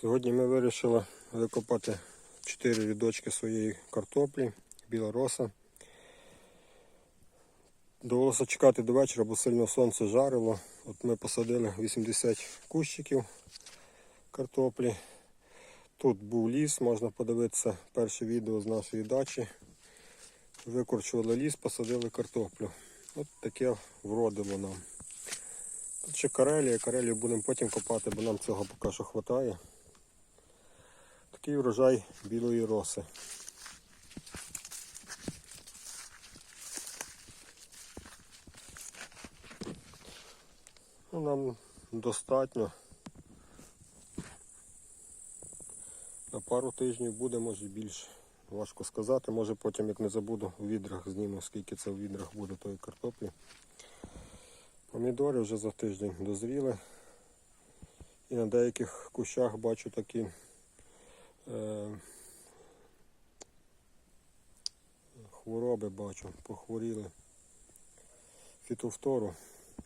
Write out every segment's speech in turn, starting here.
Сьогодні ми вирішили викопати 4 рядочки своєї картоплі, біла роса. Довелося чекати до вечора, бо сильно сонце жарило. От ми посадили 80 кущиків картоплі. Тут був ліс, можна подивитися перше відео з нашої дачі. Викорчували ліс, посадили картоплю. От таке вродило нам. Тут ще карелія, карелію будемо потім копати, бо нам цього поки що вистачає. Такий врожай білої роси. Ну, нам достатньо. На пару тижнів буде, може більше. Важко сказати. Може потім, як не забуду, в відрах зніму, скільки це в відрах буде тої картоплі. Помідори вже за тиждень дозріли. І на деяких кущах бачу такі хвороби бачу, похворіли. Фітофтору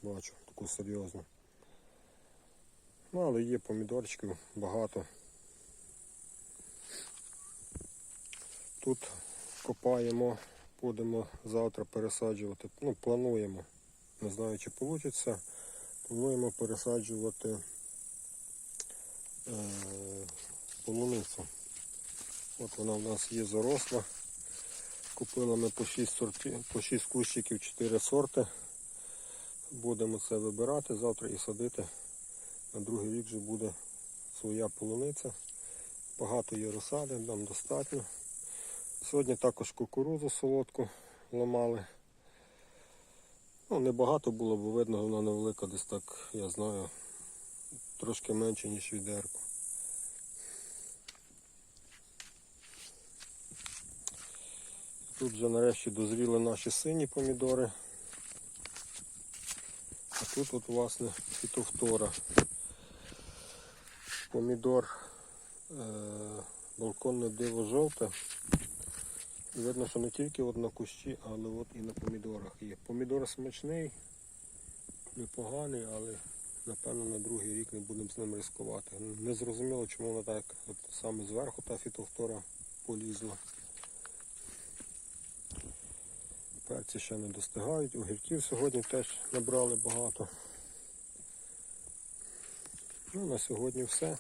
бачу, таку серйозну. Ну, але є помідорчиків багато. Тут копаємо, будемо завтра пересаджувати. Ну, плануємо. Не знаю, чи вийде. Плануємо пересаджувати е, полуницю. От вона в нас є заросла. Купили ми по 6, сорти, по 6 кущиків 4 сорти. Будемо це вибирати завтра і садити. На другий рік вже буде своя полуниця. Багато є розсади, нам достатньо. Сьогодні також кукурудзу солодку ламали. Ну, небагато було, бо видно, вона невелика, десь так, я знаю, трошки менше, ніж відерко. Тут вже нарешті дозріли наші сині помідори. А тут от власне фітофтора. Помідор е- балконне диво жовте. І видно, що не тільки от на кущі, але от і на помідорах є. Помідор смачний, непоганий, але напевно на другий рік не будемо з ним ризикувати. Не зрозуміло, чому вона так от саме зверху та фітофтора полізла. Перці ще не достигають, огірків сьогодні теж набрали багато. Ну, на сьогодні все.